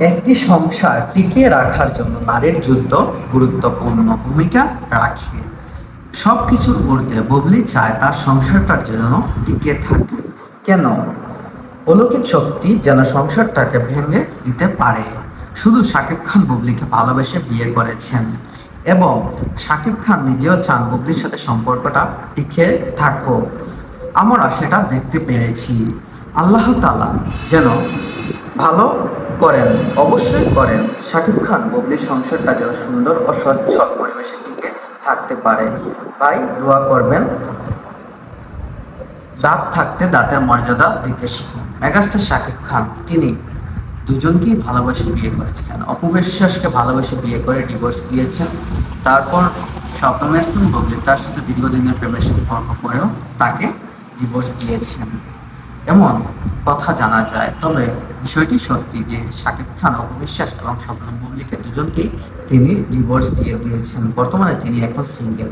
একটি সংসার টিকিয়ে রাখার জন্য নারীর যুদ্ধ গুরুত্বপূর্ণ ভূমিকা রাখে। সব কিছুর ঊর্ধ্বে বুবলি চায় তার সংসারটার যেন টিকে থাকে। কেন? অলৌকিক শক্তি যেন সংসারটাকে ভেঙে দিতে পারে। শুধু শাকিব খান বুবলিকে ভালোবেসে বিয়ে করেছেন এবং শাকিব খান নিজেও চান বুবলির সাথে সম্পর্কটা টিকে থাকুক। আমরা সেটা দেখতে পেরেছি। আল্লাহ তালা যেন ভালো করেন, অবশ্যই করেন। শাকিব খান বুবলির সংসারটা যেন সুন্দর ও সচ্ছল পরিবেশে টিকে থাকতে পারে। ভাই, দোয়া করবেন। দাঁত থাকতে দাঁতের মর্যাদা দিতে শিখুন। মেগাস্টার শাকিব খান, তিনি দুজনকেই ভালোবাসে বিয়ে করেছিলেন। অপবিশ্বাসকে ভালোবেসে বিয়ে করে ডিভোর্স দিয়েছেন। তারপর স্বপ্ন ইসলাম ববলি তার সাথে দীর্ঘদিনের প্রেমের সম্পর্ক করেও তাকে ডিভোর্স দিয়েছেন। এমন কথা জানা যায়। তবে বিষয়টি সত্যি যে শাকিব খান অপবিশ্বাস এবং স্বপ্ন মল্লিকের দুজনকেই তিনি ডিভোর্স দিয়ে দিয়েছেন। বর্তমানে তিনি এখন সিঙ্গেল